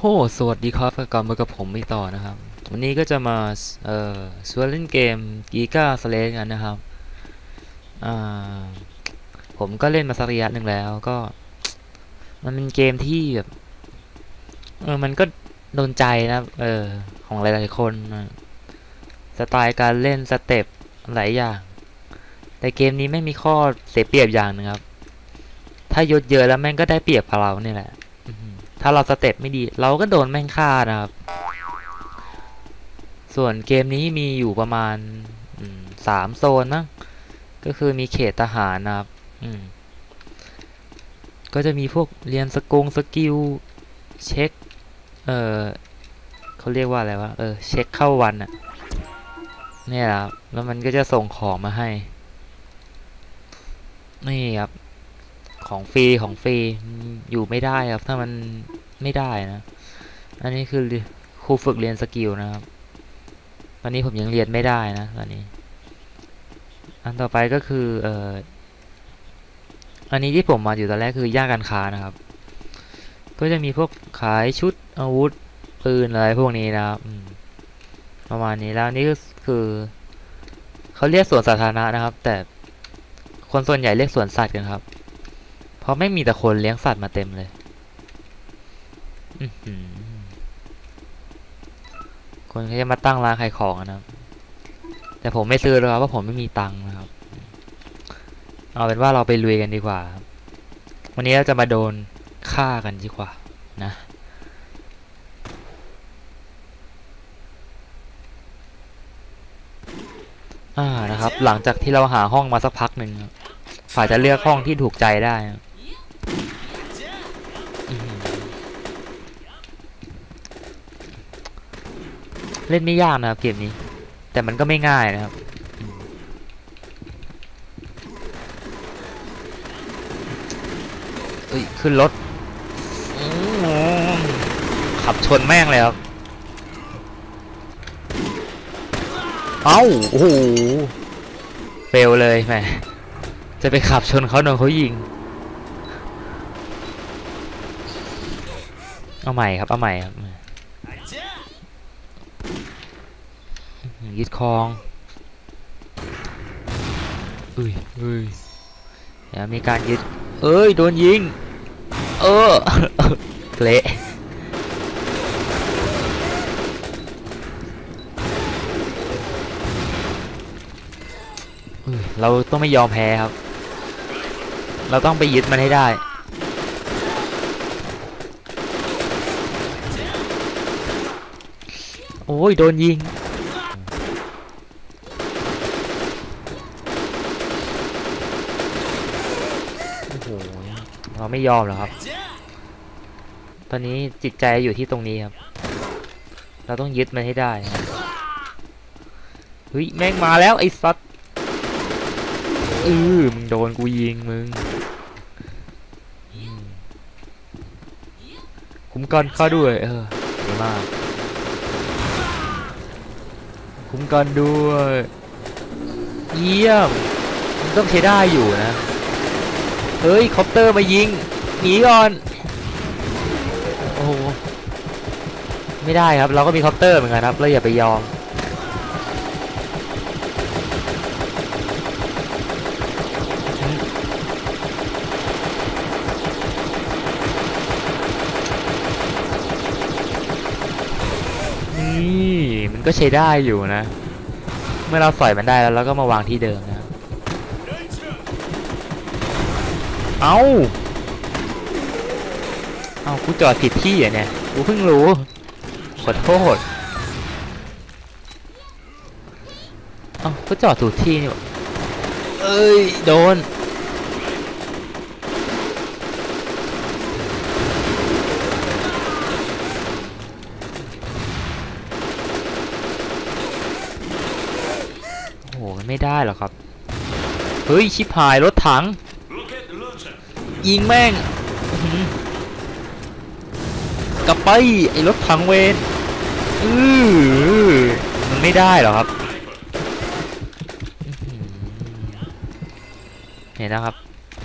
โอ้สวัสดีครับกลับมากับผมอีกต่อนะครับ วันนี้ก็จะมาเอ่อชวนเล่นเกมกีกาสเลนกันนะครับอ่าผมก็เล่นมาสักระยะหนึ่งแล้วก็ มันเป็นเกมที่แบบเออมันก็โดนใจนะเออของหลายๆคนสไตล์การเล่นสเต็ปหลายอย่าง แต่เกมนี้ไม่มีข้อเสียเปรียบอย่างนึงครับ ถ้ายศเยอะแล้วแม่งก็ได้เปรียบเราเนี่ยแหละ ถ้าเราสเต็ปไม่ดี เราก็โดนแม่งฆ่านะครับ ส่วนเกมนี้มีอยู่ประมาณสามโซนมั้งก็คือมีเขตทหารนะครับอืมก็จะมีพวกเรียนสกงสกิลเช็ค เออเขาเรียกว่าอะไรวะ เออ เช็คเข้าวันอะเนี่ยครับ แล้วมันก็จะส่งของมาให้ นี่ครับ ของฟรีของฟรีอยู่ไม่ได้ครับ ถ้ามันไม่ได้นะ อันนี้คือครูฝึกเรียนสกิลนะครับ ตอนนี้ผมยังเรียนไม่ได้นะตอนนี้ อันต่อไปก็คือเอ่ออันนี้ที่ผมมาอยู่ตอนแรกคือย่านการค้านะครับ ก็จะมีพวกขายชุดอาวุธปืนอะไรพวกนี้นะครับประมาณนี้แล้วนี่ก็คือเขาเรียกสวนสาธารณะนะครับ แต่คนส่วนใหญ่เรียกสวนสัตว์กันครับ ราะไม่มีแต่คนเลี้ยงสัตว์มาเต็มเลยคนเขาจะมาตั้งร้านขายของนะครับ แต่ผมไม่ซื้อเลยครับเพราะผมไม่มีตังค์นะครับ เอาเป็นว่าเราไปลุยกันดีกว่าครับวันนี้เราจะมาโดนฆ่ากันดีกว่านะอ่านะครับ หลังจากที่เราหาห้องมาสักพักหนึ่งฝ่ายจะเลือกห้องที่ถูกใจได้ เล่นไม่ยากนะครับเกมนี้ แต่มันก็ไม่ง่ายนะครับเอ้ยขึ้นรถขับชนแม่งเลยครับ เอ้าโอ้โหเฟลเลยแหมจะไปขับชนเขาโดนเขายิง เอาใหม่ครับ เอาใหม่ครับ ยึดคลองอุ้ยอุ้ยเดี๋ยวมีการยึด เอ้ย โดนยิง เออเละเราต้องไม่ยอมแพ้ครับ เราต้องไปยึดมันให้ได้ โอ้ย โดนยิง โอ้โห เราไม่ยอมหรอกครับ ตอนนี้จิตใจอยู่ที่ตรงนี้ครับ เราต้องยึดมันให้ได้เฮ้ยแม่งมาแล้วไอ้สัตว์เออมึงโดนกูยิงมึงคุ้มกันข้าด้วย เออดีมากคุ้มกันด้วย เยี่ยมมันต้องใช้ได้อยู่นะ เฮ้ยคอปเตอร์มายิงหนีก่อนโอ้โหไม่ได้ครับเราก็มีคอปเตอร์เหมือนกันครับเราอย่าไปยอมนี่มันก็ใช้ได้อยู่นะ เมื่อเราสอยมันได้แล้วเราก็มาวางที่เดิมนะ เอาเอากูจอดผิดที่อะเนี่ย กูเพิ่งรู้ ขอโทษ เอาก็จอดถูกที่นี่หว่าเอ้ย โดน โอ้โห มันไม่ได้หรอครับ เฮ้ย ชิบหายรถถัง ยิงแม่งกลับไปไอ้รถถังเวนอือมันไม่ได้หรอครับเห็นนะครับ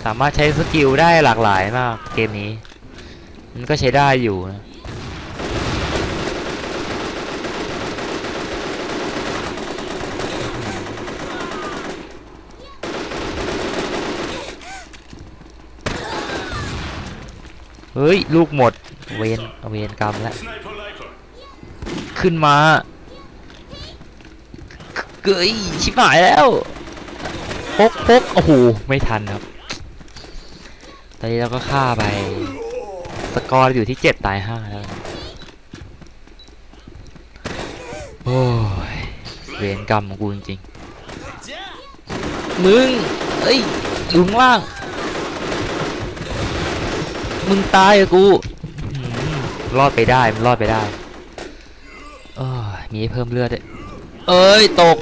สามารถใช้สกิลได้หลากหลายมากเกมนี้ มันก็ใช้ได้อยู่นะ เฮ้ย ลูกหมด เวนเวนกรรมแล้ว ขึ้นมา เกยชิบหายแล้วพกพกโอ้โห ไม่ทันครับ ตอนนี้เราก็ฆ่าไป สกอร์อยู่ที่เจ็ดตายห้าแล้ว โอ้ย เวรกรรมของกูจริงๆมึง เอ้ยอยู่ข้างล่าง มึงตายอะกูอื้อหือรอดไปได้มันรอดไปได้เอ้ยมีให้เพิ่มเลือดด้วยเอ้ยตก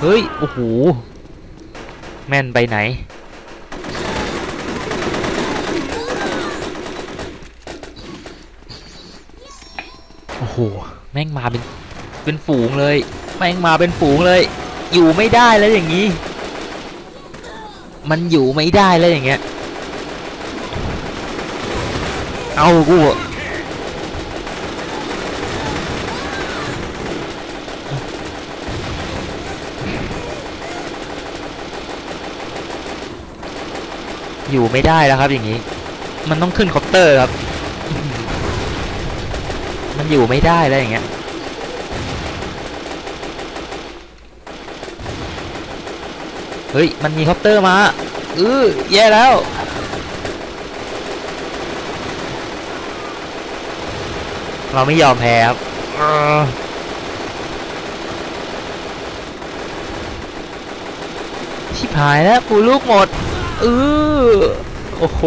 เฮ้ยโอ้โหแม่นไปไหน โอ้โหแม่งมาเป็นเป็นฝูงเลย แม่งมาเป็นฝูงเลย อยู่ไม่ได้แล้วอย่างนี้ มันอยู่ไม่ได้แล้วอย่างเงี้ย เอากูอยู่ไม่ได้แล้วครับอย่างนี้ มันต้องขึ้นคอปเตอร์ครับ มันอยู่ไม่ได้แล้วอย่างเงี้ย เฮ้ย มันมีคอปเตอร์มาเออแย่แล้ว เราไม่ยอมแพ้ครับเออชิบหายแล้วปูลูกหมดเออโอ้โห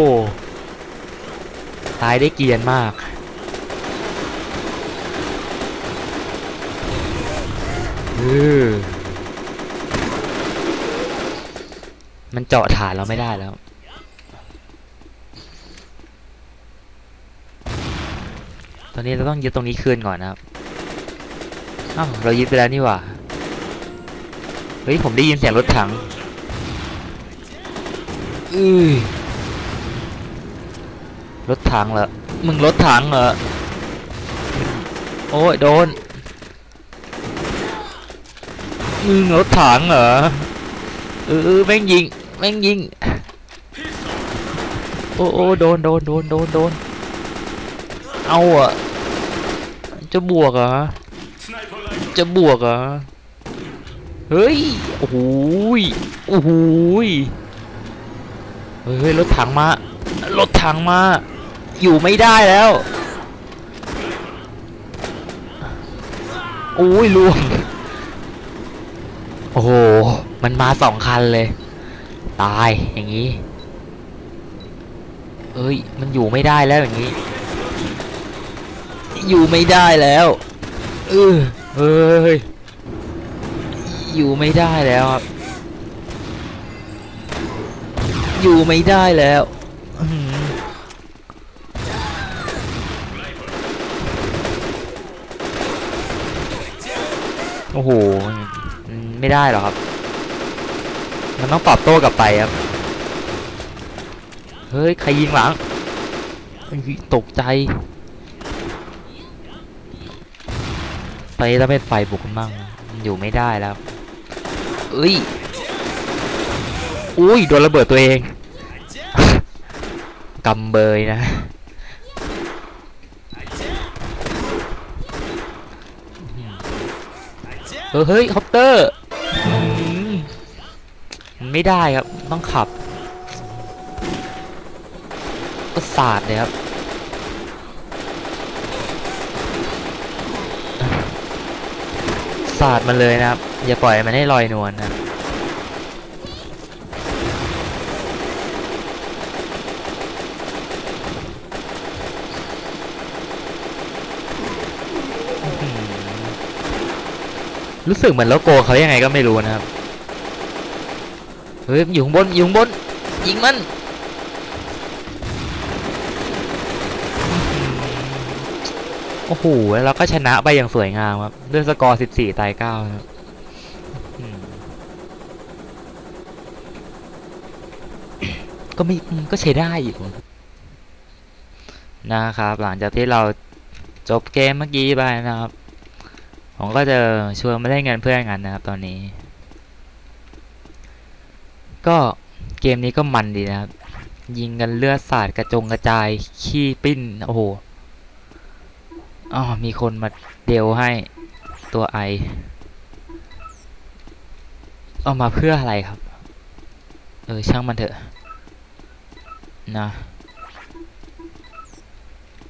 ตายได้เกรียนมาก เออ มันเจาะฐานเราไม่ได้แล้ว ตอนนี้เราต้องยึดตรงนี้คืนก่อนนะครับอ้าวเรายึดไปแล้วนี่หว่าเฮ้ยผมได้ยินเสียงรถถังอือรถถังเหรอมึงรถถังเหรอโอ้ยโดนมึงรถถังเหรอเออเอแม่งยิงแม่งยิงโอ้โอ้โดนโดนโดนโดนโดน เอาอะ จะบวกเหรอ Sniper rifle. จะบวกเหรอ เฮ้ย โอ้โหยโอ้โหยเฮ้ย รถถังมา รถถังมา อยู่ไม่ได้แล้วโอ้ยล่วง โอ้โห มันมาสองคันเลย ตายอย่างนี้ เอ้ย มันอยู่ไม่ได้แล้วอย่างนี้ อยู่ไม่ได้แล้วเออเฮ้ยอยู่ไม่ได้แล้วครับอยู่ไม่ได้แล้วอื้อหือโอ้โหไม่ได้หรอครับ มันต้องตอบโต้กลับไปครับ เฮ้ย ใครยิงหลัง ตกใจ ไปแล้วเป็นไฟบุกกันบ้างมันอยู่ไม่ได้แล้วเอ้ยอุ้ยโดนระเบิดตัวเองกำเบยนะเออเฮ้ยคอปเตอร์ไม่ได้ครับ ต้องขับก็สาดเลยครับาดมันเลยนะครับ อย่าปล่อยมันให้ลอยนวลนะรู้สึกเหมือนโลโก้เขายังไงก็ไม่รู้นะครับ เฮ้ยอยู่ข้างบนอยู่ข้างบนยิงมันอื้อหือโอ้โหแล้วก็ชนะไปอย่างสวยงามครับด้วยสกอร์ 14ตาย9ครับก็ม่อืมก็ใช้ได้อยู่นะครับ หลังจากที่เราจบเกมเมื่อกี้ไปนะครับ ผมก็จะชวนมาเล่นกันเพื่อนกันนะครับ ตอนนี้ ก็เกมนี้ก็มันดีนะครับ ยิงกันเลือดสาดกระจงกระจายขี้ปิ้น โอ้โห อ๋อมีคนมาเดวให้ตัวไอเอามาเพื่ออะไรครับ เออ ช่างมันเถอะ นะ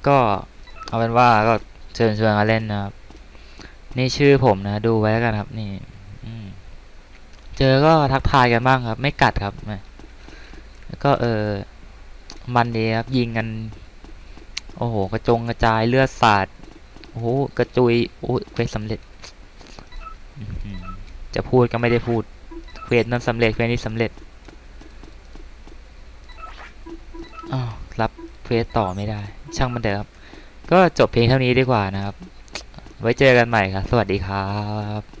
ก็เอาเป็นว่าก็เชิญชวนมาเล่นนะครับ นี่ชื่อผมนะ ดูไว้แล้วกันครับ นี่เจอก็ทักทายกันบ้างครับ ไม่กัดครับแหมแล้วก็เออ มันดีครับ ยิงกัน โอ้โห กระจงกระจายเลือดสาด โอ้โหกระจุยโอ้ยเควสสำเร็จอื้อหือจะพูดก็ไม่ได้พูดเควสนั้นสำเร็จเควสนี้สำเร็จอ้าวรับเควสต่อไม่ได้ ช่างมันเถอะครับ ก็จบเพียงเท่านี้ดีกว่านะครับ ไว้เจอกันใหม่ครับ สวัสดีครับ